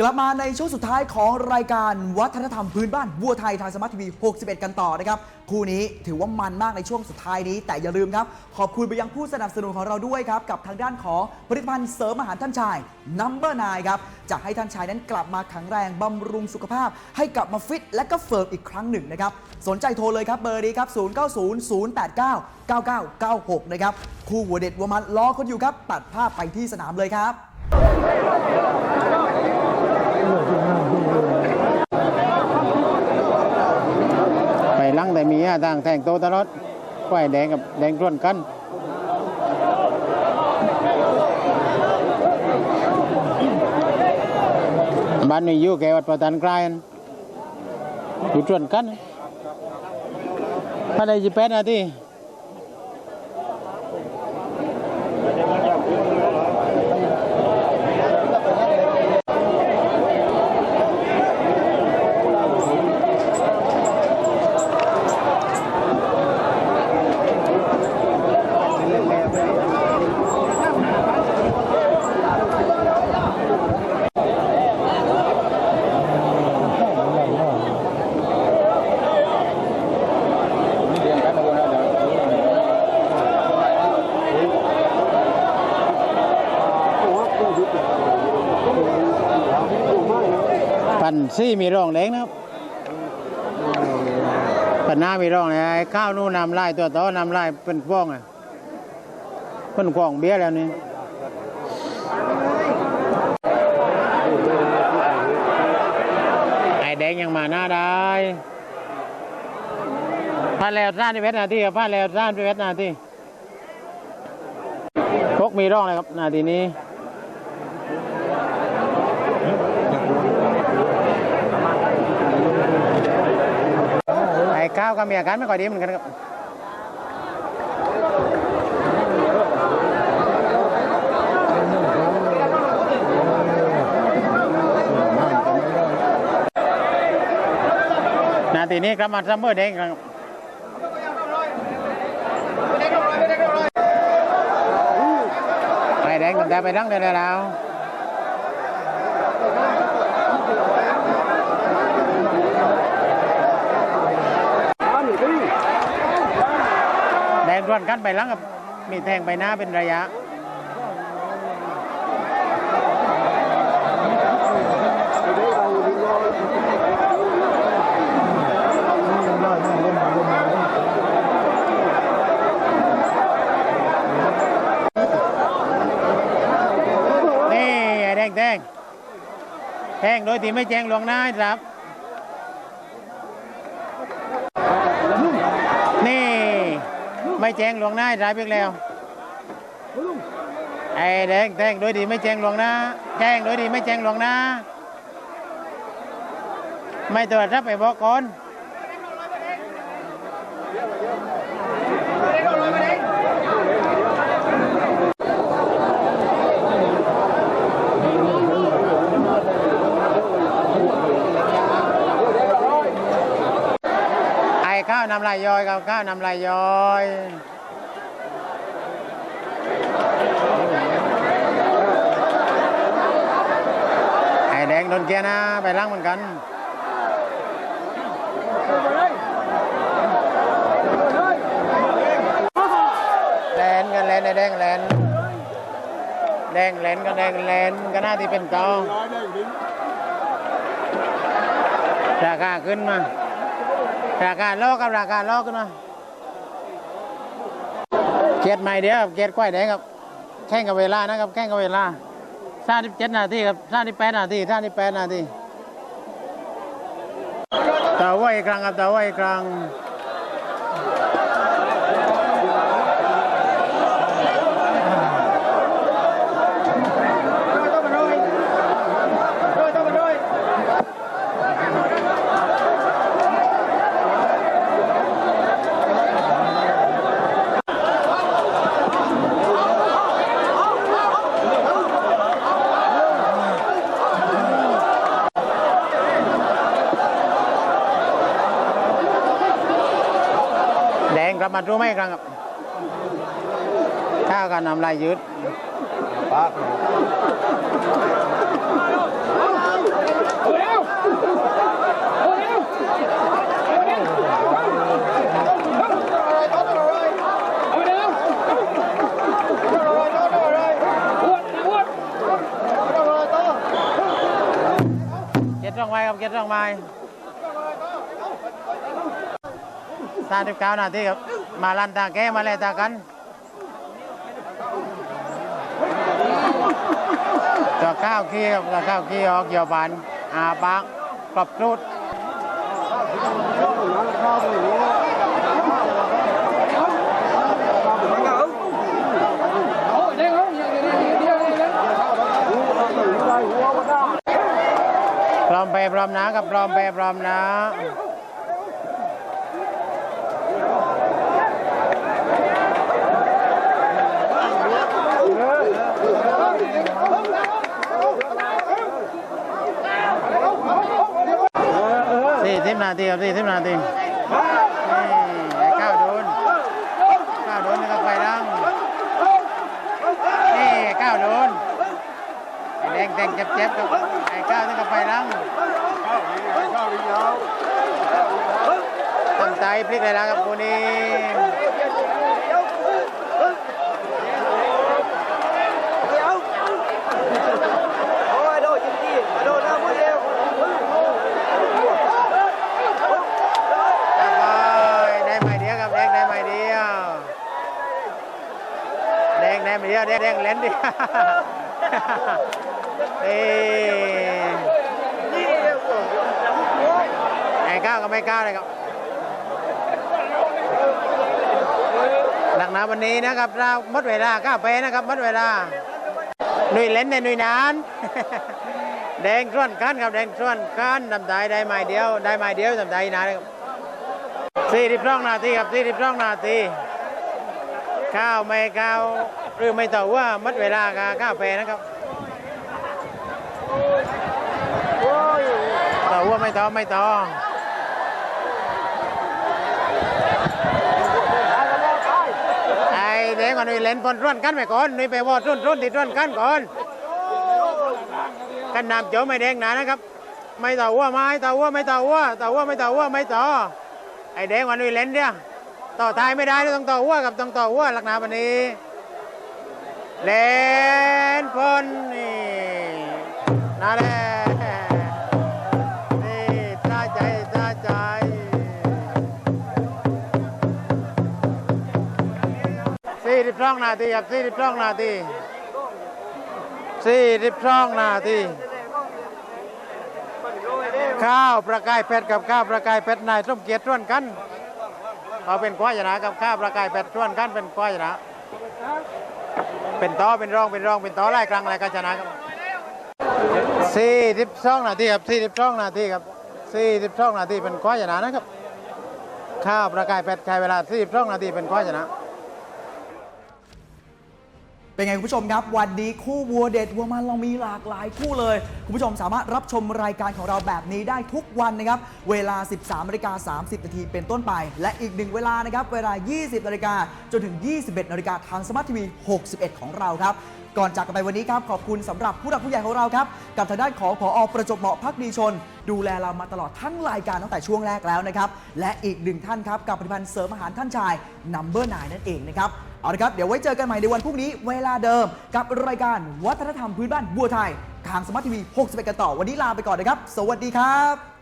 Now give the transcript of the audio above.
กลับมาในช่วงสุดท้ายของรายการวัฒนธรรมพื้นบ้านวัวไทยทางสมาร์ททีวี 61 กันต่อนะครับ คู่นี้ถือว่ามันมากในช่วงสุดท้ายนี้ แต่อย่าลืมครับ ขอบคุณไปยังผู้สนับสนุนของเราด้วยครับ กับทางด้านของผลิตภัณฑ์เสริมอาหารท่านชาย Number 9 ครับ จะให้ท่านชายนั้นกลับมาแข็งแรงบำรุงสุขภาพ ให้กลับมาฟิตและก็เฟิร์มอีกครั้งหนึ่งนะครับ สนใจโทรเลยครับเบอร์นี้ครับ 090089 9996 นะครับ คู่วัวเด็ดวัวมันรอคนอยู่ครับ ตัดภาพไปที่สนามเลยครับ ไปลังแต่มีอะต่างแต่งโตตลอดไฟแดงกับแดงร่วนกันบ้านนี้อยู่แกวัดประธานกลายอยู่ร่วนกันภายในยี่แปดนาที ซี่มีร่องแดงนะครับปันหน้ามีร่องเลยไอ้ข้าวนู่นนำลายตัวโตนำลายเป็นฟ้องอะเป็นกล่องเบี้ยแล้วนี่ไอ้แดงยังมาหน้าได้พาแล้วซ่านที่เวทนาทีครับพาแล้วซ่านที่เวทนาทีพกมีร่องเลยครับนาทีนี้ ไอ้ข้าวก็มีอาการไม่ค่อยดีเหมือนกันครับนาทีนี้ครับมาซัมเมอร์เด้งครับไอ้แดงแต่ไปทั้งเดือนแล้ว แดงร่วนกันไปหลังกับมีแทงไปหน้าเป็นระยะนี่ไอ้แดงแทงแทงโดยที่ไม่แจ้งหลวงหน้าครับ นี่ ไม่แจ้งหลวงหน้าให้รับอีกแล้วไอ้แดงแดงโดยดีไม่แจ้งหลวงหน้าแจ้งโดยดีไม่แจ้งหลวงหน้าไม่ตรวจรับไปบอกก่อน ข้าวนำลายย้อยกับข้าวนำลายย้อยไอ้แดงโดนเกียร์นะไปล้างเหมือนกันแลนกันแลนไอ้แดงแลนแดงแลนกันแดงแลนก็น่าที่เป็นเการาคาขึ้นมา ราคาโลกับราคาโลขึ้นมาเกียรใหม่เดียวครับเกียรกล้วยแดงครับ แข่งกับเวลานะครับ แข่งกับเวลาสามสิบเจ็ดนาทีครับสามสิบแปดนาทีสามสิบแปดนาทีต่ว่าอีกครั้งครับต่ว่าอีกครั้ง มารู้ไหมครับข้ากันนำลายยืดปากเจ็ดร่องไม้ครับเจ็ดร่องไม้สามสิบเก้านาทีครับ มาลันตาแกมาเลยตากันตัวข้าวขี้ครับตัวข้าวขี้ออกเกี่ยวบานอาปากกรอบรูดพร้อมไปพร้อมนะครับพร้อมไปพร้อมนะ สี่สิบนาทีครับสี่สิบนาทีนี่ไอ้ข้าวโดนข้าวโดนนี่ก็ไปดังนี่ข้าวโดนไอ้แดงแดงเจ็บๆครับไอ้ก้าวนี่ก็ไปดังตั้งใจพลิกเลยนะครับคู่นี้ ยวแดงแดงเล่นดียวนี่ไอ้ก้าวก็ไม่ก้าวเลยครับหนักหนาวันนี้นะครับเราหมดเวลาก้าวไปนะครับหมดเวลาหนุ่ยเล่นในหนุ่ยนานแดงส่วนกันครับแดงส่วนกันทำได้ได้ไม้เดียวได้ไม้เดียวทำได้นานครับสี่สิบสองนาทีครับสี่สิบสองนาทีข้าวไม่ข้าว หรือไม่ต่อว่าหมดเวลากับข้าวไปนะครับต่อว่าไม่ต่อไม่ต่อไอ้เด็กมันนี่เล่นบอลร่วนกันไปก่อนนี่ไปวอดร่วนร่วนติดร่วนกันก่อนกันนำโจไม่แดงหนานะครับ ไม่ต่อว่าไม่ต่อว่าไม่ต่อว่าต่อว่าไม่ต่อว่าไม่ต่อไอ้เด็กมันนี่เล่นเดียวต่อท้ายไม่ได้ต้องต่อว่ากับต้องต่อว่าหลักนาวันนี้ เล่นพลนี่นั่นแหละนี่ท่าใจท่าใจสี่สิบสองนาทีครับสี่สิบสองนาทีสี่สิบสองนาทีข้าวประกายเพชรกับข้าวประกายเพชรนายสมเกียรติร่วนกันเขาเป็นควายนะกับข้าวประกายเพชรร่วนกันเป็นควายนะ เป็นต่อเป็นรองเป็นรองเป็นต่อไล่ครั้งอะไรก็ชนะครับสี่สิบสองนาทีครับสี่สิบสองนาทีครับสี่สิบสองนาทีเป็นควาชนะนะครับข้าวประกายแปดใช้เวลาสี่สิบสองนาทีเป็นควาชนะ เป็นไงคุณผู้ชมครับ วันนี้คู่วัวเด็ดวัวมันเรามีหลากหลายคู่เลย คุณผู้ชมสามารถรับชมรายการของเราแบบนี้ได้ทุกวันนะครับ เวลา 13นาฬิกา30นาทีเป็นต้นไป และอีกหนึ่งเวลานะครับ เวลา 20นาฬิกาจนถึง 21นาฬิกาทางสมาร์ททีวี 61 ของเราครับ ก่อนจากกันไปวันนี้ครับ ขอบคุณสำหรับผู้หลักผู้ใหญ่ของเราครับ กับทางด้านของผอประจบเหมาะพักดีชน ดูแลเรามาตลอดทั้งรายการตั้งแต่ช่วงแรกแล้วนะครับ และอีกหนึ่งท่านครับกับผลิตภัณฑ์เสริมอาหารท่านชาย Number 9นั่นเองนะครับ เอาละครับ เดี๋ยวไว้เจอกันใหม่ในวันพรุ่งนี้ เวลาเดิมกับรายการวัฒนธรรมพื้นบ้านบัวไทยทางสมาร์ททีวี61กันต่อวันนี้ลาไปก่อนนะครับ สวัสดีครับ